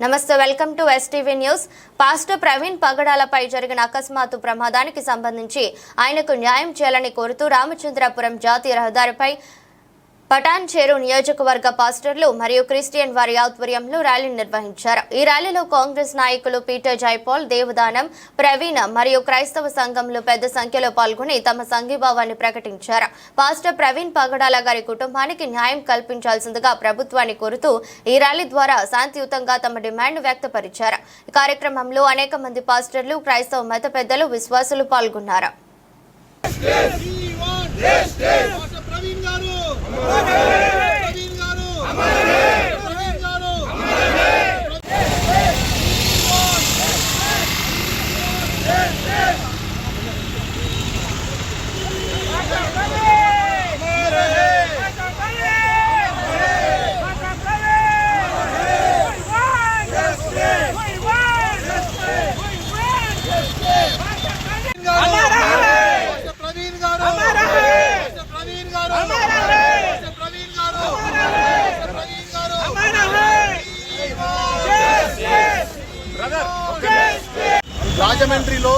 నమస్తే welcome to STV news. Pastor Praveen పగడాలపై జరిగిన అకస్మాత్తు ప్రమాదానికి సంబంధించి ఆయనకు న్యాయం చేయాలని కోరుతూ రామచంద్రపురం జాతీయ రహదారిపై పటాన్ చేరు నియోజకవర్గ పాస్టర్లు మరియు క్రిస్టియన్ వారి ఆధ్వర్యంలో ర్యాలీ నిర్వహించారు. ఈ ర్యాలీలో కాంగ్రెస్ నాయకులు పీటర్ జైపాల్ దేవదానం ప్రవీణ్ మరియు క్రైస్తవ సంఘంలో పెద్ద సంఖ్యలో పాల్గొని తమ సంఘీభావాన్ని ప్రకటించారు. పాస్టర్ ప్రవీణ్ పగడాల గారి కుటుంబానికి న్యాయం కల్పించాల్సిందిగా ప్రభుత్వాన్ని కోరుతూ ఈ ర్యాలీ ద్వారా శాంతియుతంగా తమ డిమాండ్ వ్యక్తపరిచారు. ఈ కార్యక్రమంలో అనేక మంది పాస్టర్లు క్రైస్తవ మత పెద్దలు విశ్వాసులు పాల్గొన్నారు. గారు ప్రవీణ్ గారు ప్రవీణ్ గారు డాక్టర్ ప్రవీణ్ గారు డాక్టర్ ప్రవీణ్ గారు డాక్టర్ ప్రవీణ్ గారు డాక్టర్ ప్రవీణ్ గారు రాజమండ్రిలో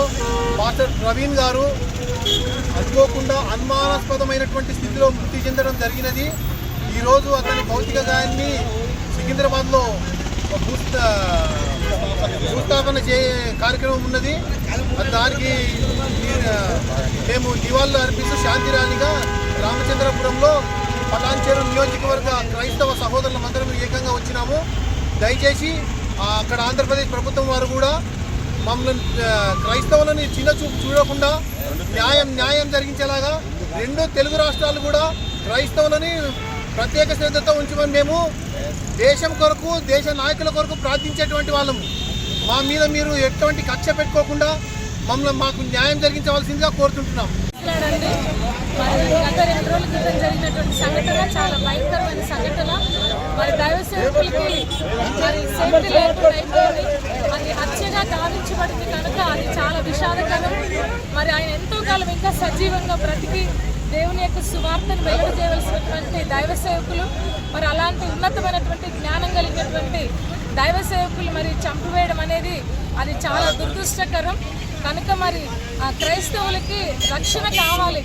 మాస్టర్ ప్రవీణ్ గారు అనుకోకుండా అనుమానాస్పదమైనటువంటి స్థితిలో మృతి చెందడం జరిగినది. ఈరోజు అతని భౌతిక గాయాన్ని సికింద్రాబాద్లో భూస్థాపన చే కార్యక్రమం ఉన్నది. దానికి మేము నివాళులు అర్పిస్తూ శాంతి ర్యాలీగా రామచంద్రపురంలో పలాంచేరు నియోజకవర్గ క్రైస్తవ సహోదరులమందరం ఏకంగా వచ్చినాము. దయచేసి అక్కడ ఆంధ్రప్రదేశ్ ప్రభుత్వం వారు కూడా మమ్మల్ని క్రైస్తవులని చిన్న చూపు చూడకుండా న్యాయం న్యాయం జరిగించేలాగా రెండు తెలుగు రాష్ట్రాలు కూడా క్రైస్తవులని ప్రత్యేక శ్రద్ధతో ఉంచమని మేము దేశం కొరకు దేశ నాయకుల కొరకు ప్రార్థించేటువంటి వాళ్ళము. మా మీద మీరు ఎటువంటి కక్ష పెట్టుకోకుండా మమ్మల్ని మాకు న్యాయం జరిగించవలసిందిగా కోరుతుంటున్నాం. గత రెండు రోజుల క్రితం జరిగినటువంటి సంఘటన చాలా భయం మరి సేఫ్టీ లేకుండా అయిపోయింది అది హత్యగా గావించబడింది కనుక అది చాలా విషాదకరం. మరి ఆయన ఎంతో కాలం ఇంకా సజీవంగా బ్రతికి దేవుని యొక్క సువార్తను వెలువజేయవలసినటువంటి దైవ సేవకులు మరి అలాంటి ఉన్నతమైనటువంటి జ్ఞానం కలిగినటువంటి దైవ సేవకులు మరి చంపివేయడం అనేది అది చాలా దురదృష్టకరం. కనుక మరి ఆ క్రైస్తవులకి రక్షణ కావాలి.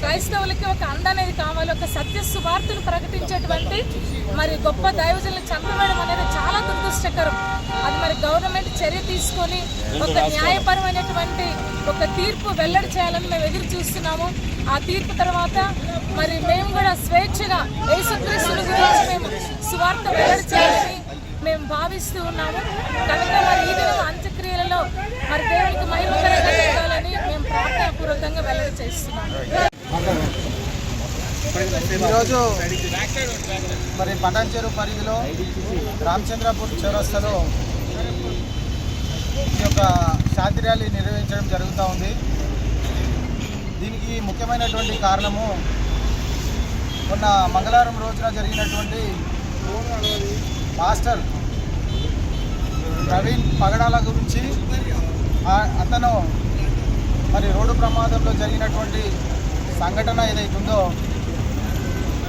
క్రైస్తవులకి ఒక అందనేది అనేది కావాలి ఒక సత్య సువార్తను ప్రకటించేటువంటి మరి గొప్ప దైవజనులు చంపవేయడం అనేది చాలా దురదృష్టకరం. అది మరి గవర్నమెంట్ చర్య తీసుకొని ఒక న్యాయపరమైనటువంటి ఒక తీర్పు వెల్లడి చేయాలని మేము ఎదురు చూస్తున్నాము. ఆ తీర్పు తర్వాత మరి మేము కూడా స్వేచ్ఛగా యేసుక్రీస్తుని గురించి మేము సువార్త వెల్లడి చేయాలని మేము భావిస్తూ ఉన్నాము. కనుక మరి ఈ అంత్యక్రియలలో మరి దేవునికి మహిమకరంగా జరగాలని వెల్లడి ఈరోజు మరి పటాన్చేరు పరిధిలో రామచంద్రపూర్ చౌరస్తలో ఈ యొక్క శాంతి ర్యాలీ నిర్వహించడం జరుగుతూ ఉంది. దీనికి ముఖ్యమైనటువంటి కారణము మొన్న మంగళవారం రోజున జరిగినటువంటి మాస్టర్ ప్రవీణ్ పగడాల గురించి అతను మరి రోడ్డు ప్రమాదంలో జరిగినటువంటి సంఘటన ఏదైతుందో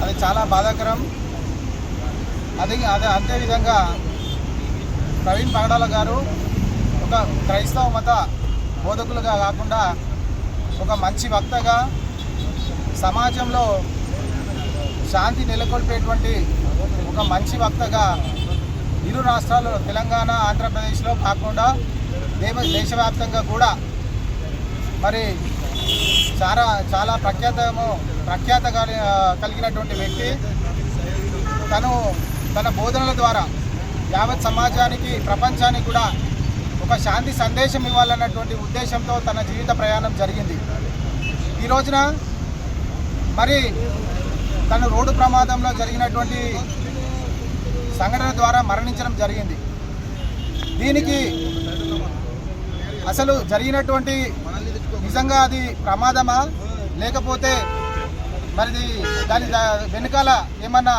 అది చాలా బాధాకరం. అది అదే అంతేవిధంగా ప్రవీణ్ పగడాల గారు ఒక క్రైస్తవ మత బోధకులుగా కాకుండా ఒక మంచి వక్తగా సమాజంలో శాంతి నెలకొల్పేటువంటి ఒక మంచి వక్తగా ఇరు రాష్ట్రాల్లో తెలంగాణ ఆంధ్రప్రదేశ్లో కాకుండా దేవ దేశవ్యాప్తంగా కూడా మరి చాలా చాలా ప్రఖ్యాతము ప్రఖ్యాత కలిగినటువంటి వ్యక్తి. తను తన బోధనల ద్వారా యావత్ సమాజానికి ప్రపంచానికి కూడా ఒక శాంతి సందేశం ఇవ్వాలన్నటువంటి ఉద్దేశంతో తన జీవిత ప్రయాణం జరిగింది. ఈ రోజున మరి తను రోడ్డు ప్రమాదంలో జరిగినటువంటి సంఘటన ద్వారా మరణించడం జరిగింది. దీనికి అసలు జరిగినటువంటి నిజంగా అది ప్రమాదమా? లేకపోతే మరి దాని వెనుకాల ఏమన్నా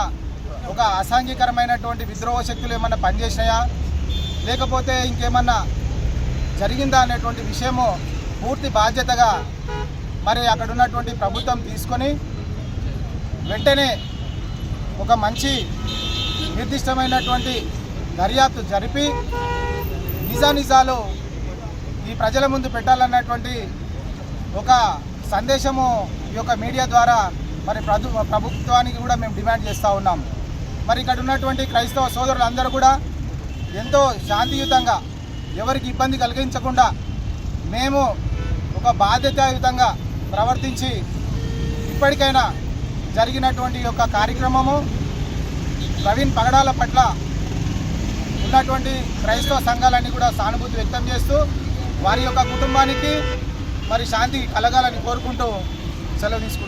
ఒక అసాంఘికరమైనటువంటి విద్రోహ శక్తులు ఏమన్నా పనిచేసినాయా? లేకపోతే ఇంకేమన్నా జరిగిందా అనేటువంటి విషయము పూర్తి బాధ్యతగా మరి అక్కడ ఉన్నటువంటి ప్రభుత్వం తీసుకొని వెంటనే ఒక మంచి నిర్దిష్టమైనటువంటి దర్యాప్తు జరిపి నిజానిజాలు ఈ ప్రజల ముందు పెట్టాలన్నటువంటి ఒక సందేశము ఈ యొక్క మీడియా ద్వారా మరి ప్రభు ప్రభుత్వానికి కూడా మేము డిమాండ్ చేస్తూ ఉన్నాం. మరి ఇక్కడ ఉన్నటువంటి క్రైస్తవ సోదరులందరూ కూడా ఎంతో శాంతియుతంగా ఎవరికి ఇబ్బంది కలిగించకుండా మేము ఒక బాధ్యతాయుతంగా ప్రవర్తించి ఇప్పటికైనా జరిగినటువంటి యొక్క కార్యక్రమము ప్రవీణ్ పగడాల పట్ల ఉన్నటువంటి క్రైస్తవ సంఘాలన్నీ కూడా సానుభూతి వ్యక్తం చేస్తూ వారి యొక్క కుటుంబానికి మరి శాంతి కలగాలని కోరుకుంటూ సెలవు తీసుకుంటాం